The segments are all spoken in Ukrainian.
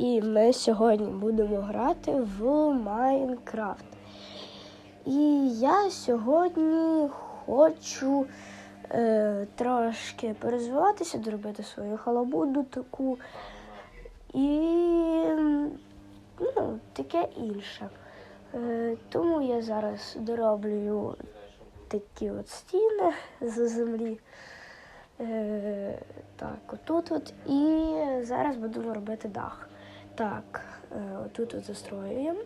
і ми сьогодні будемо грати в Майнкрафт. І я сьогодні хочу е, трошки порозвиватися, доробити свою халабуду таку і ну, таке інше. Е, тому я зараз дороблюю такі от стіни з землі. Е, так, отут от. І зараз будемо робити дах. Так, е, отут от застроюємо.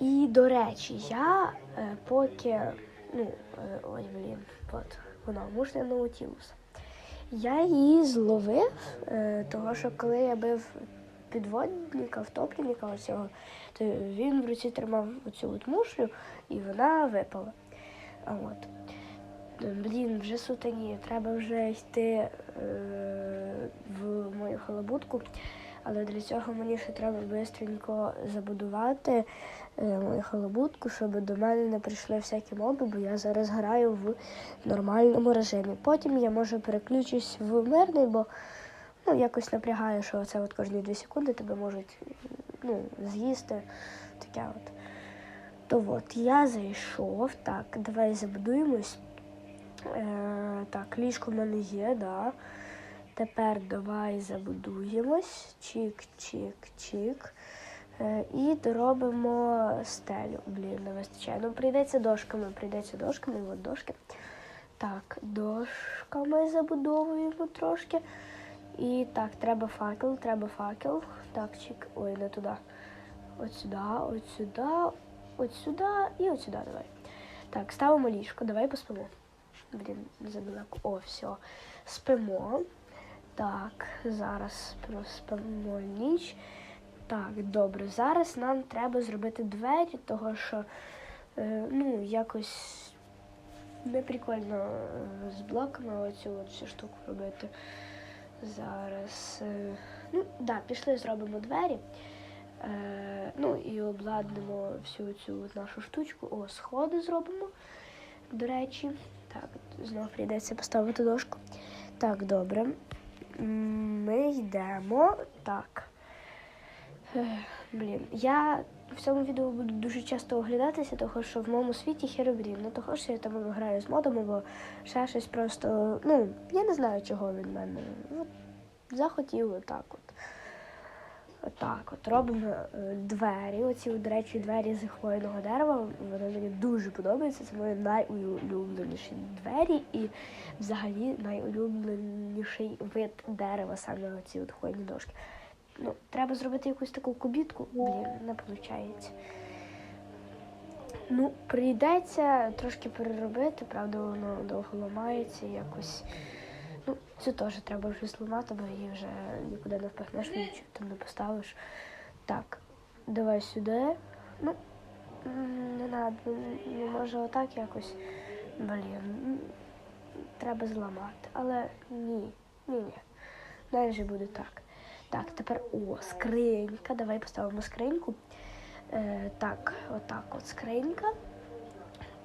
І, до речі, я е, поки. Ну, е, ой, блін, от вона, мушля Наутілус. Я її зловив, того що коли я бив підводника, втопленника оцього, то він в руці тримав оцю от мушлю і вона випала. А от. Блін, вже сутані, треба вже йти е, в мою халабутку, але для цього мені ще треба швидко забудувати е, мою халабутку, щоб до мене не прийшли всякі моби, бо я зараз граю в нормальному режимі. Потім я може переключусь в мирний, бо ну, якось напрягає, що це от кожні 2 секунди тебе можуть ну, з'їсти. Таке от. То от я зайшов. Так, давай забудуємось. Е, так, ліжко в мене є, да. Тепер давай забудуємось. Чик, чик, чик. Е, і доробимо стелю. Блін, не вистачає. Ну, прийдеться дошками, прийдеться дошками, от дошки. Так, дошками забудовуємо трошки. І так, треба факел, треба факел. Так, чик. Ой, не туди. От сюди, от сюди, от сюди і от сюди давай. Так, ставимо ліжко, давай поспимо. Блін, забула. О, все. Спимо. Так, зараз проспимо ніч. Так, добре. Зараз нам треба зробити двері, того що е, ну, якось не прикольно е, з блоками оцю от штуку робити. Зараз. Е, ну, да, пішли, зробимо двері. Е, ну і обладнимо всю цю нашу штучку. О, сходи зробимо. До речі, так, знову прийдеться поставити дошку. Так, добре. Ми йдемо. Так. Блін, я в цьому відео буду дуже часто оглядатися, тому що в моєму світі херобрін. Не того, що я там граю з модом, бо ще щось просто. Ну, я не знаю, чого він мене. От, захотів отак от. Отак, от робимо е, двері. Оці, до речі, двері з хвойного дерева. Вони мені дуже подобаються. Це мої найулюбленіші двері і взагалі найулюбленіший вид дерева, саме оці от хвойні дошки. Ну, треба зробити якусь таку кубітку. Блін, не виходить. Ну, прийдеться трошки переробити, правда, воно довго ламається якось. Цю теж треба вже зламати, бо її вже нікуди не впихнеш, нічого там не поставиш. Так, давай сюди. Ну, не треба, ну, може отак якось. Блін, треба зламати. Але ні, ні, ні. Далі буде так. Так, тепер о, скринька. Давай поставимо скриньку. Е, так, отак от скринька.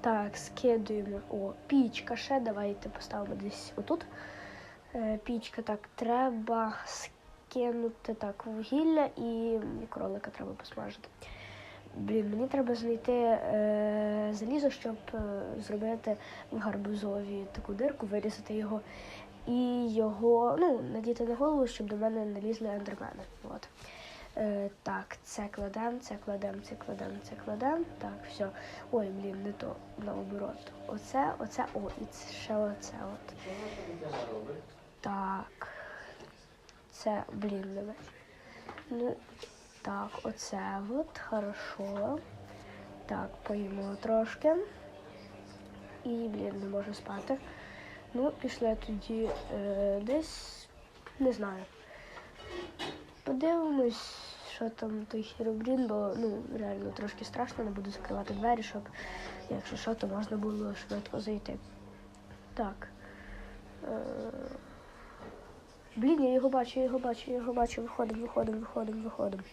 Так, скидуємо. О, пічка ще. Давайте поставимо десь отут. Е, пічка, так, треба скинути так вугілля і кролика треба посмажити. Блін, мені треба знайти е, залізо, щоб е, зробити в гарбузові таку дирку, вирізати його і його ну, надіти на голову, щоб до мене не лізли ендермени. От. Е, так, це кладемо, це кладемо, це кладемо, це кладемо. Так, все. Ой, блін, не то наоборот. Оце, оце, о, і ще оце. От. Це, блін, не Ну, так, оце от, хорошо. Так, поїмо трошки. І, блін, не можу спати. Ну, пішли тоді е, десь, не знаю. Подивимось, що там той хіробрін, бо ну, реально трошки страшно, не буду закривати двері, щоб, якщо що, то можна було швидко зайти. Так. Е, Блін, я його бачу, я його бачу, я його бачу. Виходимо, виходимо, виходимо, виходимо.